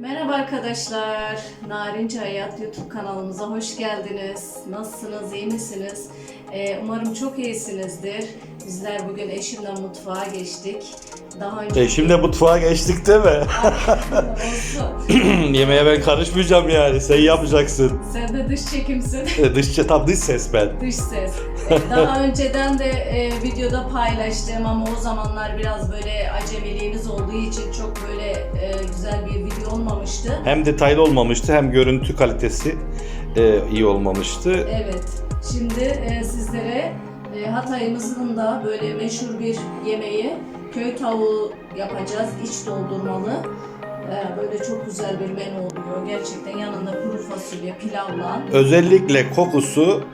Merhaba arkadaşlar. Narince Hayat YouTube kanalımıza hoş geldiniz. Nasılsınız, iyi misiniz? Ee, umarım çok iyisinizdir. Bizler bugün eşimle mutfağa geçtik. Daha önce... E şimdi mutfağa geçtik değil mi? Yemeğe ben karışmayacağım yani. Sen yapacaksın. Sen de dış çekimsin. E, Dış tam dış ses ben. Dış ses. Ee, Daha önceden de e, videoda paylaştım ama o zamanlar biraz böyle acemiliğimiz olduğu için çok böyle e, güzel bir video olmamıştı. Hem detaylı olmamıştı hem görüntü kalitesi e, iyi olmamıştı. Evet. Şimdi e, sizlere e, Hatay'ımızın da böyle meşhur bir yemeği köy tavuğu yapacağız. iç doldurmalı. E, böyle çok güzel bir menü oluyor. Gerçekten yanında kuru fasulye, pilavla. Özellikle kokusu.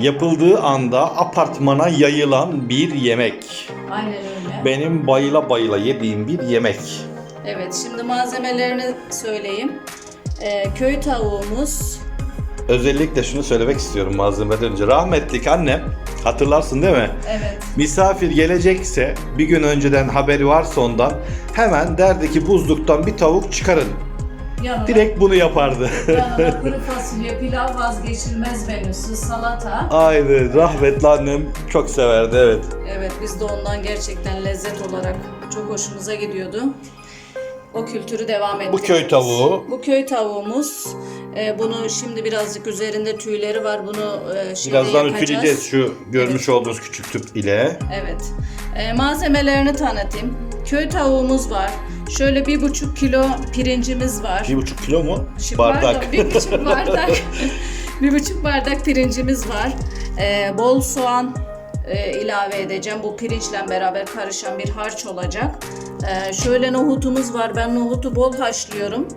Yapıldığı anda apartmana yayılan bir yemek. Aynen öyle. Benim bayıla bayıla yediğim bir yemek. Evet şimdi malzemelerini söyleyeyim. E, köy tavuğumuz Özellikle şunu söylemek istiyorum malzemeden önce. Rahmetlik annem hatırlarsın değil mi? evet Misafir gelecekse bir gün önceden haberi varsa ondan hemen derdi ki buzluktan bir tavuk çıkarın. Yanına, Direkt bunu yapardı. yanına kuru fasulye, pilav vazgeçilmez menüsü, salata. Aynen rahmetli annem çok severdi evet. Evet biz de ondan gerçekten lezzet olarak çok hoşumuza gidiyordu. O kültürü devam Bu ettiriyoruz. köy tavuğu Bu köy tavuğumuz. Ee, bunu şimdi birazcık üzerinde tüyleri var. Bunu e, şimdi birazdan yakacağız. ütüleyeceğiz şu görmüş olduğunuz küçük tüp ile. Evet. Ee, malzemelerini tanıtayım. Köy tavuğumuz var. Şöyle bir buçuk kilo pirincimiz var. Bir buçuk kilo mu? Şu Bardak. Pardon, bir buçuk bardak. bir buçuk bardak pirincimiz var. Ee, bol soğan e, ilave edeceğim. Bu pirinçle beraber karışan bir harç olacak. Ee, şöyle nohutumuz var. Ben nohutu bol haşlıyorum.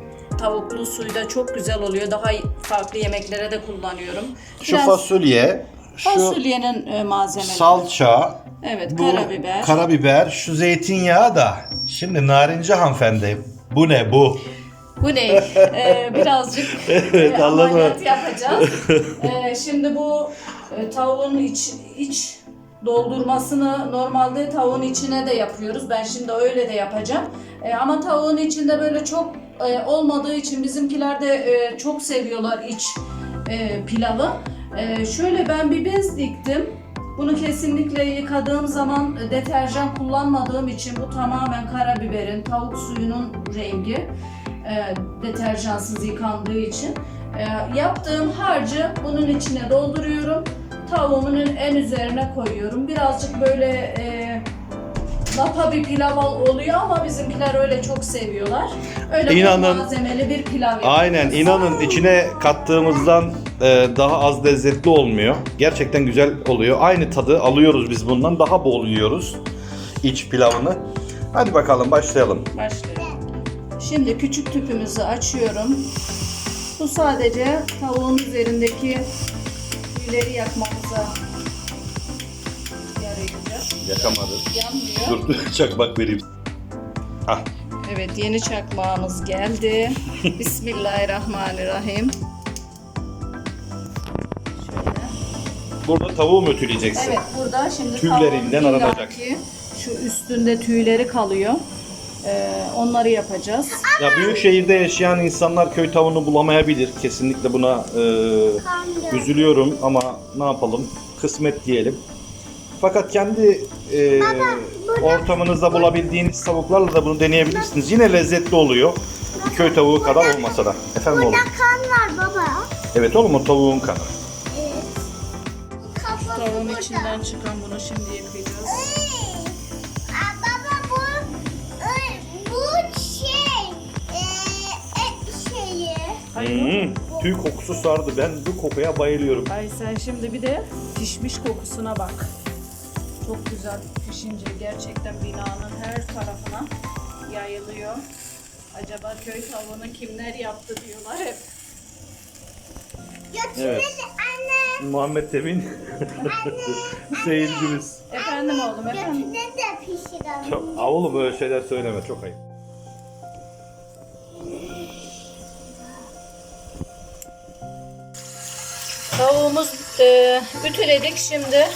Tavuklu suyda çok güzel oluyor. Daha farklı yemeklere de kullanıyorum. Şu Biraz fasulye, şu fasulyenin e, malzemeleri. salça, Evet, bu karabiber. karabiber, şu zeytinyağı da. Şimdi narince hanımefendi bu ne bu? Bu ne? Ee, birazcık Evet, e, anladım. ameliyat yapacağız. Ee, şimdi bu e, tavuğun iç, iç doldurmasını normalde tavuğun içine de yapıyoruz. Ben şimdi öyle de yapacağım. E, ama tavuğun içinde böyle çok e, olmadığı için bizimkiler de e, çok seviyorlar iç e, pilavı. E, şöyle ben bir bez diktim. Bunu kesinlikle yıkadığım zaman deterjan kullanmadığım için bu tamamen karabiberin, tavuk suyunun rengi e, deterjansız yıkandığı için. E, yaptığım harcı bunun içine dolduruyorum. Tavuğumun en üzerine koyuyorum. Birazcık böyle e, lapa bir pilav ol- oluyor ama bizimkiler öyle çok seviyorlar. Öyle İnanın- malzemeli bir pilav yapıyoruz. Aynen inanın içine kattığımızdan e, daha az lezzetli olmuyor. Gerçekten güzel oluyor. Aynı tadı alıyoruz biz bundan. Daha bol yiyoruz iç pilavını. Hadi bakalım başlayalım. Başlıyorum. Şimdi küçük tüpümüzü açıyorum. Bu sadece tavuğun üzerindeki tüyleri yakmamıza yarayacak. Yakamadı. Yanmıyor. Dur çakmak vereyim. Ah, Evet yeni çakmağımız geldi. Bismillahirrahmanirrahim. Şöyle. burada tavuğu mu ötüleyeceksin? Evet burada şimdi Tüylerinden tavuğun aranacak. illaki Şu üstünde tüyleri kalıyor. Ee, onları yapacağız. Ya büyük şehirde yaşayan insanlar köy tavuğunu bulamayabilir. Kesinlikle buna e, üzülüyorum ama ne yapalım? Kısmet diyelim. Fakat kendi e, ortamınızda bulabildiğiniz tavuklarla da bunu deneyebilirsiniz. Yine lezzetli oluyor. Bir köy tavuğu kadar olmasa da. Efendim oğlum? Burada kan var baba. Evet oğlum o tavuğun kanı. Evet. Kafası Tavuğun burada. içinden çıkan bunu şimdi yıkayacağız. Ay. Aa, baba bu ay, bu şey e, et şeyi. Hmm, tüy kokusu sardı. Ben bu kokuya bayılıyorum. Ay sen şimdi bir de pişmiş kokusuna bak. Çok güzel pişince gerçekten binanın her tarafına yayılıyor. Acaba köy tavuğunu kimler yaptı diyorlar hep. Evet. anne. Muhammed Emin seyircimiz. Efendim oğlum efendim. Götürün de pişirelim. Çok, Aa, oğlum böyle şeyler söyleme çok ayıp. Tavuğumuz e, ütüledik şimdi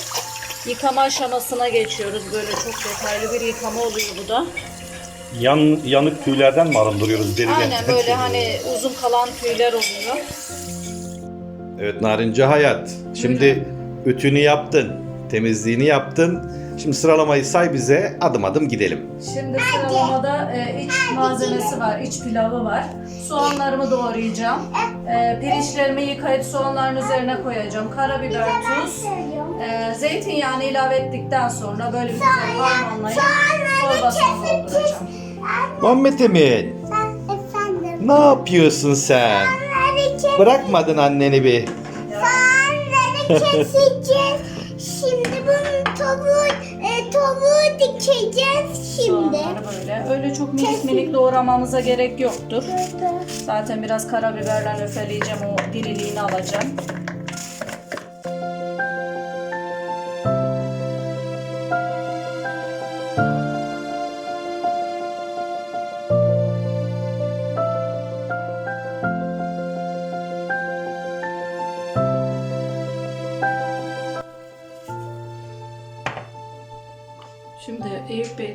yıkama aşamasına geçiyoruz. Böyle çok detaylı bir yıkama oluyor bu da. yan, yanık tüylerden mi arındırıyoruz derilerden? Aynen böyle hani uzun kalan tüyler oluyor. Evet Narince Hayat. Şimdi ütünü yaptın, temizliğini yaptın. Şimdi sıralamayı say bize adım adım gidelim. Şimdi sıralamada e, iç malzemesi var, iç pilavı var. Soğanlarımı doğrayacağım. E, pirinçlerimi yıkayıp soğanların üzerine koyacağım. Karabiber, tuz, e, zeytinyağını ilave ettikten sonra böyle bir güzel harmanlayıp torbasına dolduracağım. Muhammed Emin, Ben efendim. ne yapıyorsun sen? Bırakmadın anneni bir. Soğanları keseceğiz. Şimdi bunun tavuğu, e, tavuğu dikeceğiz şimdi. Soğanları böyle. Öyle çok minik minik doğramamıza gerek yoktur. Zaten biraz karabiberle öfeleyeceğim. O diriliğini alacağım.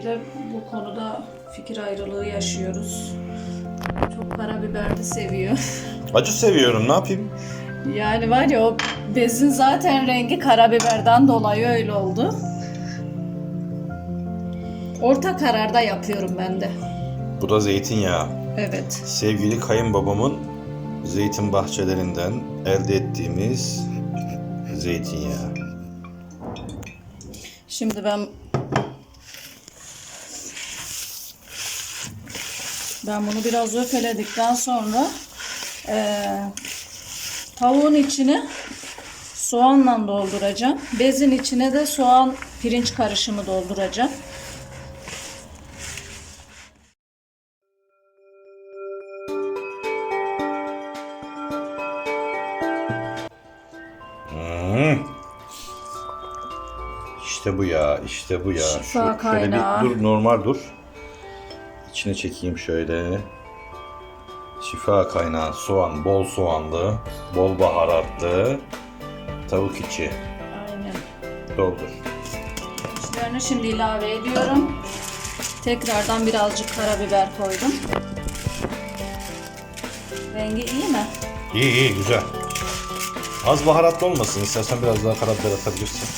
Bey'le bu konuda fikir ayrılığı yaşıyoruz. Çok karabiberli seviyor. Acı seviyorum ne yapayım? Yani var ya o bezin zaten rengi karabiberden dolayı öyle oldu. Orta kararda yapıyorum ben de. Bu da zeytinyağı. Evet. Sevgili kayınbabamın zeytin bahçelerinden elde ettiğimiz zeytinyağı. Şimdi ben ben bunu biraz öfeledikten sonra eee, tavuğun içine soğanla dolduracağım. Bezin içine de soğan pirinç karışımı dolduracağım. İşte bu ya, işte bu ya. Şifa şöyle kaynağı. bir dur, normal dur. İçine çekeyim şöyle. Şifa kaynağı soğan, bol soğanlı, bol baharatlı, tavuk içi. Aynen. Doldur. İçlerini şimdi ilave ediyorum. Tekrardan birazcık karabiber koydum. Rengi iyi mi? İyi iyi güzel. Az baharatlı olmasın. İstersen biraz daha karabiber atabilirsin.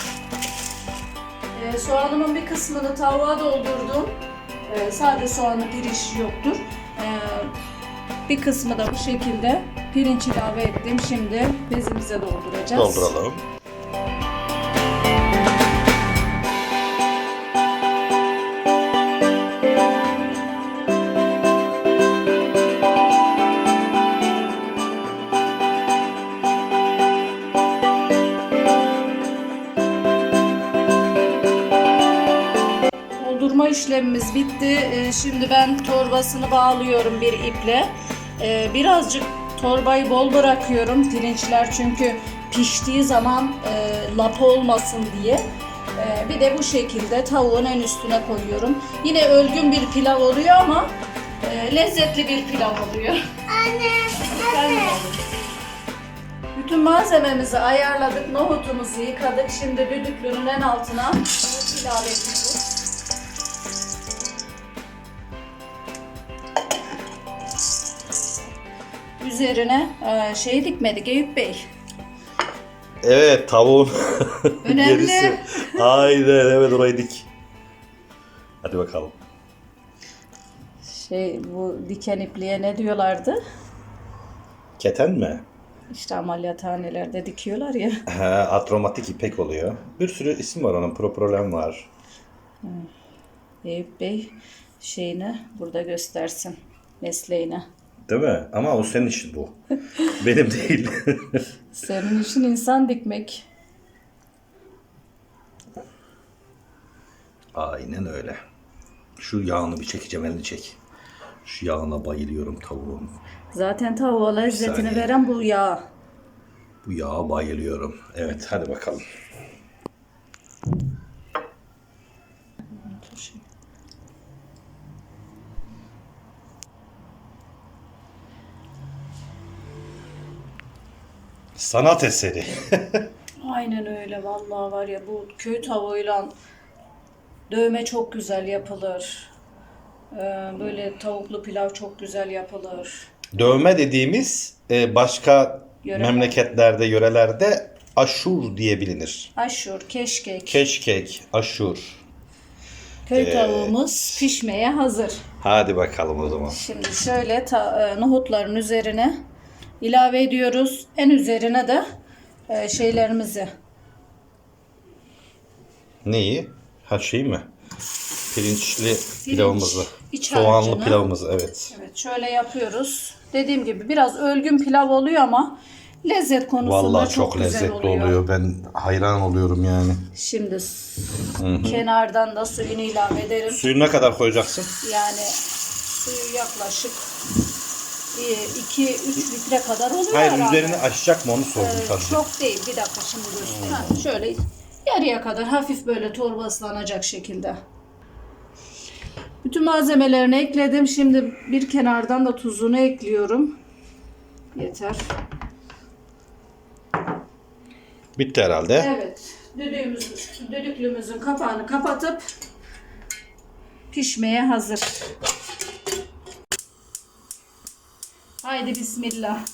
Ee, soğanımın bir kısmını tavuğa doldurdum. Ee, sade soğanı pirinç yoktur. Ee, bir kısmı da bu şekilde pirinç ilave ettim. Şimdi bezimize dolduracağız. Dolduralım. İşlemimiz bitti. Ee, şimdi ben torbasını bağlıyorum bir iple. Ee, birazcık torbayı bol bırakıyorum. Pirinçler çünkü piştiği zaman e, lapa olmasın diye. Ee, bir de bu şekilde tavuğun en üstüne koyuyorum. Yine ölgün bir pilav oluyor ama e, lezzetli bir pilav oluyor. Anne. Oldum. Bütün malzememizi ayarladık. Nohutumuzu yıkadık. Şimdi düdüklünün en altına nohut ilave ediyoruz. Üzerine şey dikmedik Eyüp Bey. Evet tavuğun Önemli. gerisi. Aynen evet orayı dik. Hadi bakalım. Şey bu diken ipliğe ne diyorlardı? Keten mi? İşte ameliyathanelerde dikiyorlar ya. He, atromatik ipek oluyor. Bir sürü isim var onun. Proprolem var. Eyüp Bey şeyini burada göstersin mesleğini. Değil mi? Ama o senin işin bu. Benim değil. Senin için insan dikmek. Aynen öyle. Şu yağını bir çekeceğim elini çek. Şu yağına bayılıyorum tavuğun. Zaten tavuğa lezzetini saniye. veren bu yağ. Bu yağa bayılıyorum. Evet hadi bakalım. Sanat eseri. Aynen öyle vallahi var ya bu köy tavuğuyla dövme çok güzel yapılır. Ee, böyle tavuklu pilav çok güzel yapılır. Dövme dediğimiz e, başka Yöre- memleketlerde, yörelerde aşur diye bilinir. Aşur, keşkek. Keşkek, aşur. Köy tavuğumuz pişmeye hazır. Hadi bakalım o zaman. Şimdi şöyle ta- e, nohutların üzerine ilave ediyoruz. En üzerine de e, şeylerimizi Neyi? Ha şey mi? Pirinçli pilavımızı. iç Soğanlı harcını. pilavımızı evet. evet şöyle yapıyoruz. Dediğim gibi biraz ölgün pilav oluyor ama lezzet konusunda Vallahi çok, çok, güzel lezzetli oluyor. oluyor. Ben hayran oluyorum yani. Şimdi kenardan da suyunu ilave ederim. Suyu ne kadar koyacaksın? Yani suyu yaklaşık 2-3 litre kadar oluyor Hayır herhalde. üzerini aşacak mı onu sordum Ee, sadece. çok değil. Bir dakika şimdi göstereyim. Ha, şöyle yarıya kadar hafif böyle torba ıslanacak şekilde. Bütün malzemelerini ekledim. Şimdi bir kenardan da tuzunu ekliyorum. Yeter. Bitti herhalde. Evet. Düdüğümüz, düdüklümüzün kapağını kapatıp pişmeye hazır. Haydi bismillah.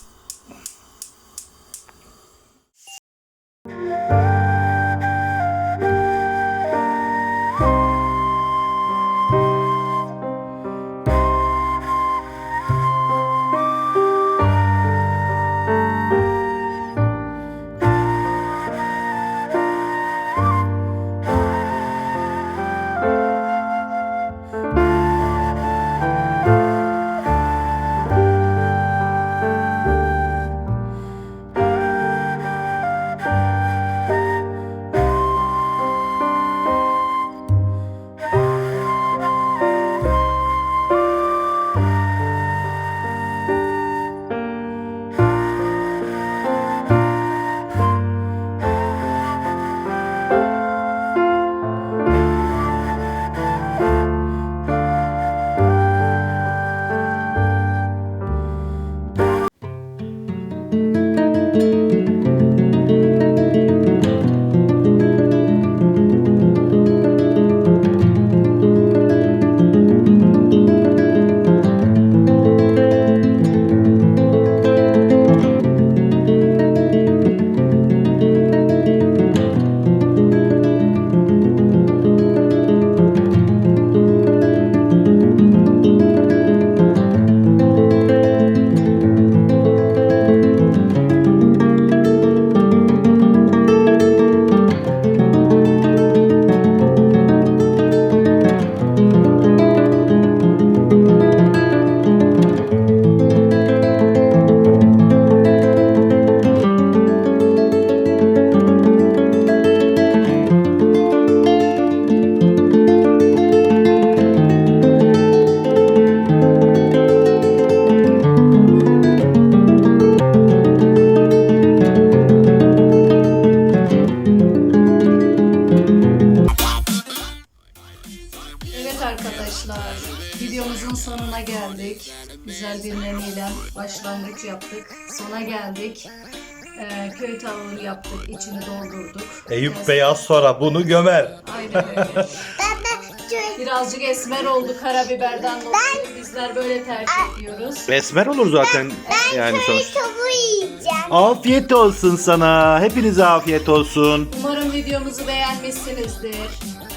Köy tavuğu yaptık, içini doldurduk. Eyüp Biraz- Bey az sonra bunu gömer. Aynen öyle. Birazcık esmer oldu karabiberden dolayı. Bizler böyle tercih ediyoruz. Esmer olur zaten yani sonuç. tavuğu yiyeceğim. Afiyet olsun sana. Hepinize afiyet olsun. Umarım videomuzu beğenmişsinizdir.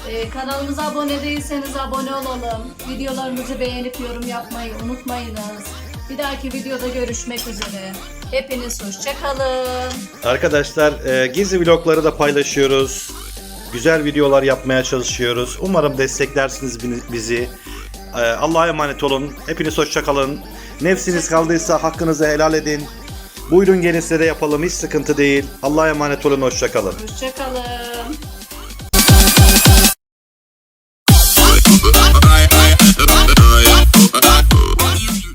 Ee, kanalımıza abone değilseniz abone olalım. Videolarımızı beğenip yorum yapmayı unutmayınız. Bir dahaki videoda görüşmek üzere. Hepiniz hoşçakalın. Arkadaşlar e, gizli vlogları da paylaşıyoruz. Güzel videolar yapmaya çalışıyoruz. Umarım desteklersiniz bizi. E, Allah'a emanet olun. Hepiniz hoşça kalın. Nefsiniz kaldıysa hakkınızı helal edin. Buyurun gelin size de yapalım. Hiç sıkıntı değil. Allah'a emanet olun. Hoşça kalın. Hoşçakalın.